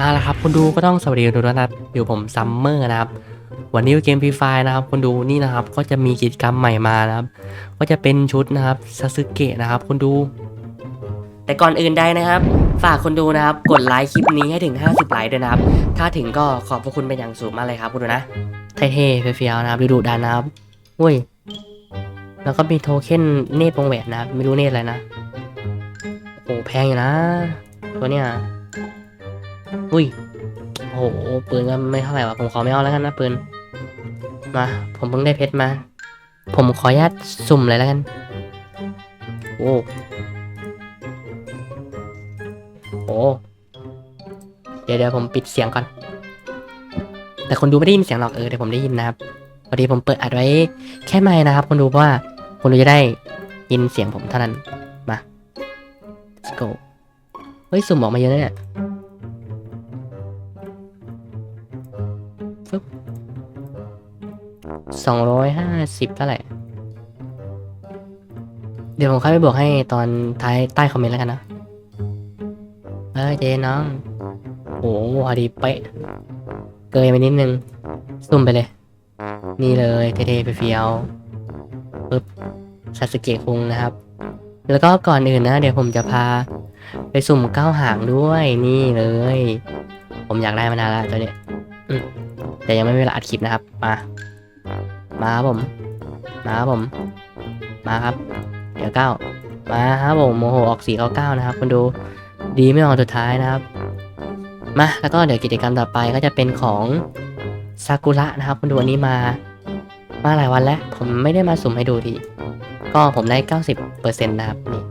อ่าละครับคนดูก็ต้องสวัสดีทุกท่านนะครับอยู่ผมซัมเมอร์นะครับ วันนี้เกมฟรีไฟนะครับคนดูนี่นะครับก็จะมีกิจกรรมใหม่มานะครับ ก็จะเป็นชุดนะครับซาสึเกะนะครับคนดู แต่ก่อนอื่นใดนะครับ ฝากคนดูนะครับ กดไลค์คลิปนี้ให้ถึง 50ไลค์ด้วยนะครับ ถ้าถึงก็ขอบพระคุณเป็นอย่างสูงมากเลยครับคุณดูนะเท่ๆเฟี้ยวๆนะครับดูดุดันนะครับอุ้ยแล้วก็มีโทเค็นเนตวงแหวนนะครับไม่รู้เนตอะไรนะโอ้แพงอยู่นะ ตัวเนี้ย อุ้ยโอ้โหปืนก็ไม่เท่าไหร่วะผมขอไม่เอาแล้วกันนะปืนมาผมเพิ่งได้เพชรมา ผมขออนุญาตสุ่มเลยแล้วกัน โอ้โหเดี๋ยวเดี๋ยวผมปิดเสียงก่อน แต่คนดูไม่ได้ยินเสียงหรอกเออเดี๋ยวผมได้ยินนะครับพอดีผมเปิดอัดไว้แค่ไม่นะครับ คนดูเพราะว่าคนดูจะได้ยินเสียงผมเท่านั้นมา let's go เฮ้ยสุ่มออกมาเยอะนะเนี่ย สองร้อยห้าสิบเท่าไหร่ เดี๋ยวผมค่อยไปบอกให้ตอนท้ายใต้คอมเมนต์แล้วกันนะ เออเจน้อง โอ้โหพอดีเป๊ะ เกยไปนิดนึง ซุ่มไปเลย นี่เลยเท่ๆไปเฟียวปึ๊บซาสเกะคุงนะครับ แล้วก็ก่อนอื่นนะ เดี๋ยวผมจะพาไปสุ่มเก้าหางด้วยนี่เลย ผมอยากได้มานานแล้วตัวเนี้ย แต่ยังไม่มีเวลาอัดคลิปนะครับ มา มาครับผม มาครับผม มาครับ เดี๋ยวเก้า มาครับผมโมโหออกสีเก้าเก้านะครับคุณดูดีไม่ออกสุดท้ายนะครับ มาแล้วก็เดี๋ยวกิจกรรมต่อไปก็จะเป็นของซากุระนะครับ คุณดูอันนี้มา มาหลายวันแล้ว ผมไม่ได้มาสุ่มให้ดูทีก็ผมได้ 90%นะครับนี่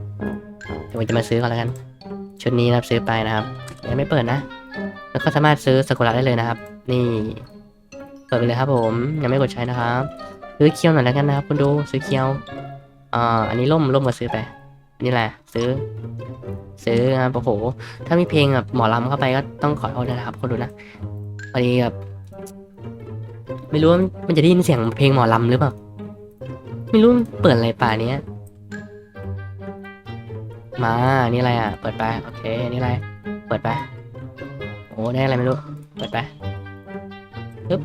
เดี๋ยวผมจะมาซื้อก่อนแล้วกัน ชุดนี้นะครับซื้อไปนะครับยังไม่เปิดนะ แล้วก็สามารถซื้อซากุระได้เลยนะครับ นี่ เปิดไปเลยครับผมยังไม่กดใช้นะครับซื้อเคียวหน่อยแล้วกันนะครับคุณดูซื้อเคียวอ่าอันนี้ล่มล่มมาซื้อไปนี่แหละ ซื้อ ซื้อนะโอ้โหถ้ามีเพลงแบบหมอลำเข้าไปก็ต้องขอโทษนะครับคุณดูนะพอดีแบบไม่รู้ว่ามันจะได้ยินเสียงเพลงหมอลำหรือเปล่าไม่รู้เปิดอะไรป่าเนี้ยมานี่อะไรอะ เปิดไปโอเคนี่อะไร เปิดไปโอ้ได้อะไรไม่รู้ เปิดไปปึ๊บ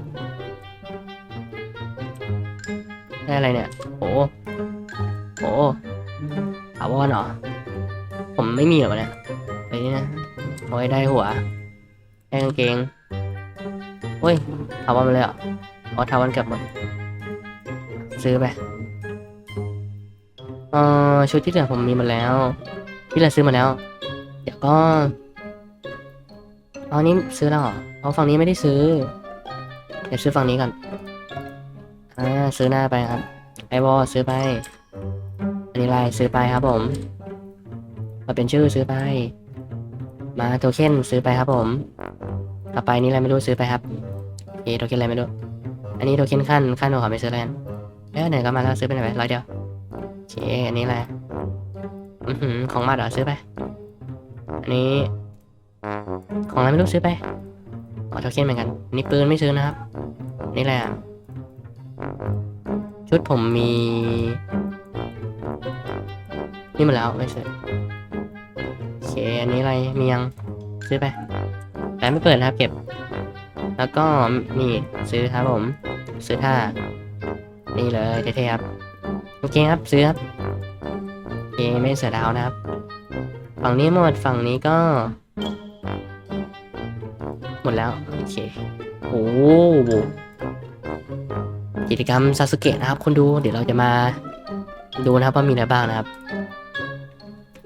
ได้อะไรเนี่ย โอ้โหถาวรเหรอ ผมไม่มีหรอกเนี่ยไอ้นี่นะโอ้ยได้หัว ได้กางเกงเฮ้ยถาวรมาเลยเหรออ๋อถาวรเกือบหมด ซื้อไป เออชุดที่เหลือผมมีมาแล้ว ที่เหลซื้อมาแล้ว เดี๋ยวก็เอานี้ซื้อแล้วเหรอเอาฝั่งนี้ไม่ได้ซื้อ เดี๋ยวซื้อฝั่งนี้ก่อน อ่าซื้อหน้าไปครับ ไอวอซื้อไปอันนี้ไลซื้อไปครับผมมาเป็นชื่อซื้อไป มาโทเค็นซื้อไปครับผมต่อไปนี้อะไรไม่รู้ซื้อไปครับเอโทเค็นอะไรไม่รู้ อันนี้โทเค็นขั้นขั้นหนูขอไม่ซื้อแล้วกันเอ้ยไหนก็มาแล้วซื้อไปไหนไปร้อยเดียวเคอันนี้อะไรอือหือของมาดี๋ยวซื้อไป อันนี้ ของอะไรไม่รู้ซื้อไปอ๋อโทเค็นเหมือนกันนี่ปืนไม่ซื้อนะครับ นี่แหละ ชุดผมมี นี่มาแล้วไม่ซื้อโอเคอันนี้อะไรมียังซื้อไปแต่ไม่เปิดนะครับเก็บ แล้วก็นี่ซื้อครับผม ซื้อท่า นี่เลยเท่ๆครับโอเคครับซื้อครับโอเคไม่เสือดาวนะครับ ฝั่งนี้หมดฝั่งนี้ก็ หมดแล้วโอเคโอ้โห กิจกรรมซาสึเกะนะครับคนดูเดี๋ยวเราจะมาดูนะครับว่ามีอะไรบ้างนะครับ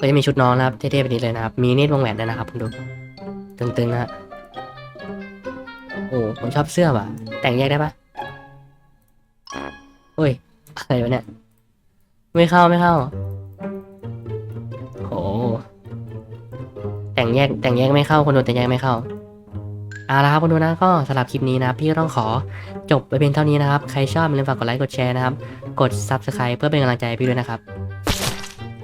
ก็จะมีชุดน้องนะครับเท่ๆแบบนี้เลยนะครับ มีเนตรวงแหวนด้วยนะครับคุณดูตึงๆนะฮะโอ้ผมชอบเสื้อว่ะ แต่งแยกได้ปะโอ้ยอะไรวะเนี่ยไม่เข้าไม่เข้าโอ้แต่งแยกแต่งแยกไม่เข้าคนดูแต่งแยกไม่เข้า เอาละครับคนดูนะก็สำหรับคลิปนี้นะพี่ก็ต้องขอจบไปเพียงเท่านี้นะครับ ใครชอบอย่าลืมฝากกดไลค์กดแชร์นะครับ กด Subscribe เพื่อเป็นกำลังใจให้พี่ด้วยนะครับ